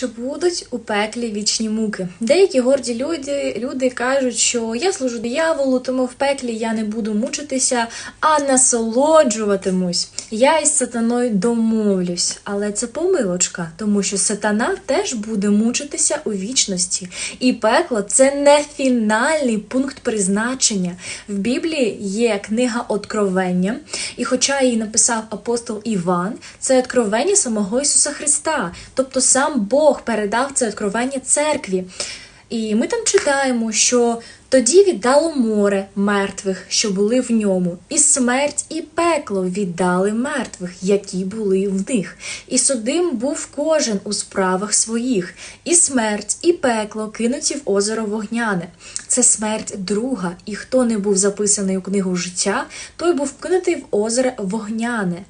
Чи будуть у пеклі вічні муки? Деякі горді люди, люди кажуть, що я служу дияволу, тому в пеклі я не буду мучитися, а насолоджуватимусь. Я із сатаною домовлюсь. Але це помилочка, тому що сатана теж буде мучитися у вічності. І пекло це не фінальний пункт призначення. В Біблії є книга Откровення, і хоча її написав апостол Іван, це откровення самого Ісуса Христа. Тобто сам Бог передав це откровення церкві. І ми там читаємо, що тоді віддало море мертвих, що були в ньому, і смерть, і пекло віддали мертвих, які були в них. І судим був кожен у справах своїх, і смерть, і пекло кинуті в озеро вогняне. Це смерть друга, і хто не був записаний у книгу життя, той був кинутий в озеро вогняне.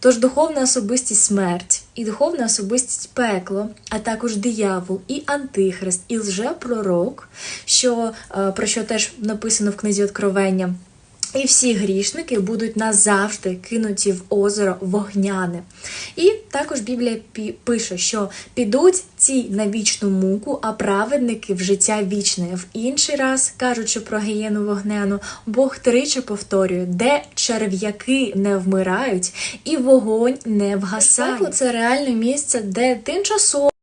Тож духовна особистість смерть і духовна особистість пекло, а також диявол і антихрист, і лжепророк, що, е, про що теж написано в книзі Откровення. І всі грішники будуть назавжди кинуті в озеро вогняне. І також Біблія пише, що підуть ці на вічну муку, а праведники в життя вічне. В інший раз, кажучи про гієну вогняну, Бог тричі повторює, де черв'яки не вмирають і вогонь не вгасає. Це реальне місце, де тимчасово